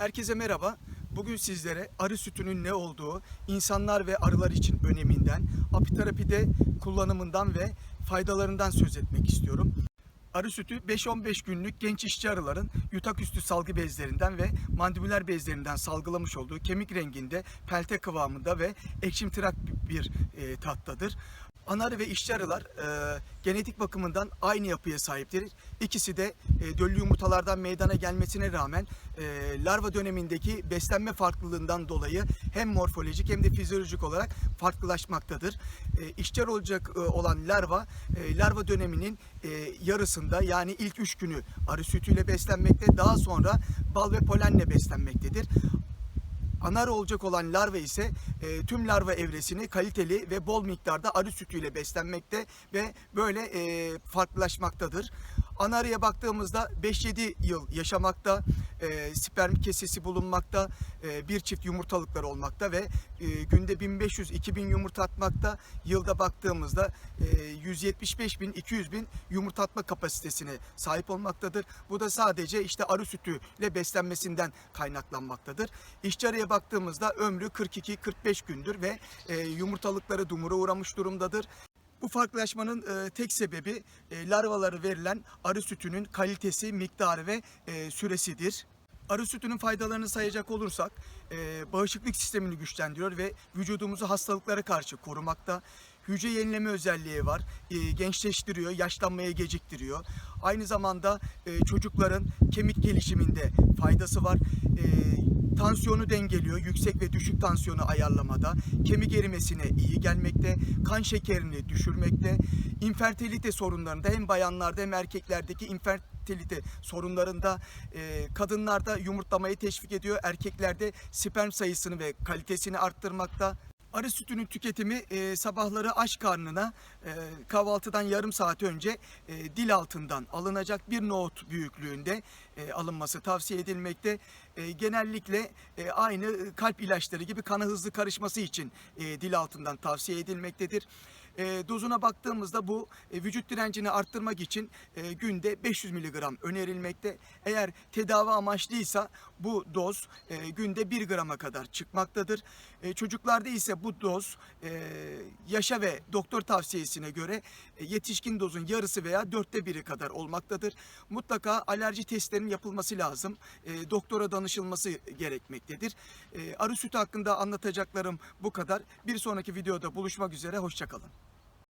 Herkese merhaba. Bugün sizlere arı sütünün ne olduğu, insanlar ve arılar için öneminden, apiterapide kullanımından ve faydalarından söz etmek istiyorum. Arı sütü 5-15 günlük genç işçi arıların yutak üstü salgı bezlerinden ve mandibüler bezlerinden salgılamış olduğu kemik renginde, pelte kıvamında ve ekşimtırak bir e, tattadır. Anarı ve işçi arılar e, genetik bakımından aynı yapıya sahiptir. İkisi de e, döllü yumurtalardan meydana gelmesine rağmen e, larva dönemindeki beslenme farklılığından dolayı hem morfolojik hem de fizyolojik olarak farklılaşmaktadır. E, işçi olacak e, olan larva, e, larva döneminin e, yarısında yani ilk üç günü arı sütüyle beslenmekte, daha sonra bal ve polenle beslenmektedir. Anarı olacak olan larva ise e, tüm larva evresini kaliteli ve bol miktarda arı sütüyle beslenmekte ve böyle e, farklılaşmaktadır. Anarıya baktığımızda 5-7 yıl yaşamakta, e, sperm kesesi bulunmakta, e, bir çift yumurtalıkları olmakta ve e, günde 1500-2000 yumurta atmakta. Yılda baktığımızda e, 175 bin, 200 bin yumurta atma kapasitesine sahip olmaktadır. Bu da sadece işte arı sütüyle beslenmesinden kaynaklanmaktadır. İşçi arıya baktığımızda ömrü 42-45 gündür ve e, yumurtalıkları dumura uğramış durumdadır. Bu farklılaşmanın e, tek sebebi e, larvaları verilen arı sütünün kalitesi, miktarı ve e, süresidir. Arı sütünün faydalarını sayacak olursak e, bağışıklık sistemini güçlendiriyor ve vücudumuzu hastalıklara karşı korumakta. Hücre yenileme özelliği var. E, gençleştiriyor, yaşlanmaya geciktiriyor. Aynı zamanda e, çocukların kemik gelişiminde faydası var. E, tansiyonu dengeliyor. Yüksek ve düşük tansiyonu ayarlamada. Kemik erimesine iyi gelmekte. Kan şekerini düşürmekte. İnfertilite sorunlarında hem bayanlarda hem erkeklerdeki infertilite sorunlarında e, kadınlarda yumurtlamayı teşvik ediyor. Erkeklerde sperm sayısını ve kalitesini arttırmakta. Arı sütünün tüketimi e, sabahları aç karnına e, kahvaltıdan yarım saat önce e, dil altından alınacak bir nohut büyüklüğünde e, alınması tavsiye edilmekte. E, genellikle e, aynı kalp ilaçları gibi kana hızlı karışması için dil altından tavsiye edilmektedir. Dozuna baktığımızda bu vücut direncini arttırmak için günde 500 mg önerilmekte. Eğer tedavi amaçlıysa bu doz günde 1 grama kadar çıkmaktadır. E, çocuklarda ise bu doz e, yaşa ve doktor tavsiyesine göre yetişkin dozun yarısı veya dörtte biri kadar olmaktadır. Mutlaka alerji testlerinin yapılması lazım. E, doktora danışılması gerekmektedir. E, arı sütü hakkında anlatacaklarım bu kadar. Bir sonraki videoda buluşmak üzere. Hoşçakalın.